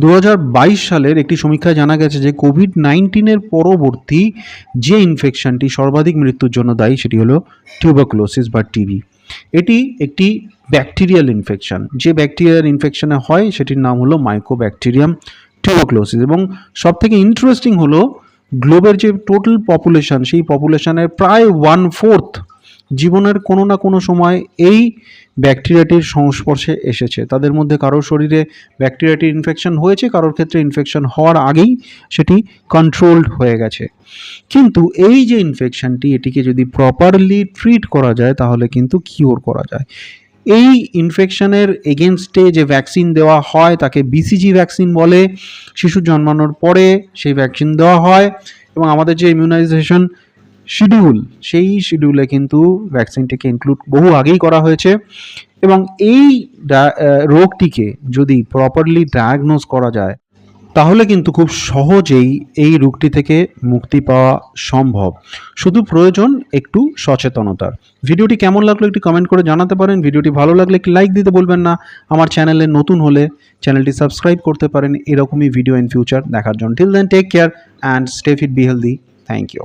দু হাজার বাইশ সালের একটি সমীক্ষায় জানা গেছে যে কোভিড নাইন্টিনের পরবর্তী যে ইনফেকশনটি সর্বাধিক মৃত্যুর জন্য দায়ী সেটি হলো টিউবাকুলোসিস বা টিবি এটি একটি ব্যাকটেরিয়াল ইনফেকশন যে ব্যাকটেরিয়াল ইনফেকশনে হয়, সেটির নাম হলো মাইকোব্যাকটেরিয়াম টিউবাকুলোসিস এবং সব থেকে ইন্টারেস্টিং হলো গ্লোবের যে টোটাল পপুলেশন সেই পপুলেশনের প্রায় ওয়ান ফোর্থ জীবনের কোনো না কোনো সময় এই ব্যাকটেরিয়াটির সংস্পর্শে এসেছে। তাদের মধ্যে কারোর শরীরে ব্যাকটেরিয়াটির ইনফেকশন হয়েছে, কারোর ক্ষেত্রে ইনফেকশন হওয়ার আগেই সেটি কন্ট্রোলড হয়ে গেছে। কিন্তু এই যে ইনফেকশনটি এটিকে যদি প্রপারলি ট্রিট করা যায়, তাহলে কিন্তু কিওর করা যায়। এই ইনফেকশনের এগেনস্টে যে ভ্যাকসিন দেওয়া হয়, তাকে বিসিজি ভ্যাকসিন বলে। শিশু জন্মানোর পরে সেই ভ্যাকসিন দেওয়া হয় এবং আমাদের যে ইমিউনাইজেশন শিডিউল সেই শিডিউলে কিন্তু ভ্যাকসিনটিকে ইনক্লুড বহু আগেই করা হয়েছে এবং এই রোগটিকে যদি প্রপারলি ডায়াগনোজ করা যায়, তাহলে কিন্তু খুব সহজেই এই রোগটি থেকে মুক্তি পাওয়া সম্ভব। শুধু প্রয়োজন একটু সচেতনতার ভিডিওটি কেমন লাগল একটি কমেন্ট করে জানাতে পারেন। ভিডিওটি ভালো লাগলে একটি লাইক দিতে বলবেন না। আমার চ্যানেলে নতুন হলে চ্যানেলটি সাবস্ক্রাইব করতে পারেন। এরকমই ভিডিও ইন ফিউচার দেখার জন্য। Till then take care and stay fit be healthy thank you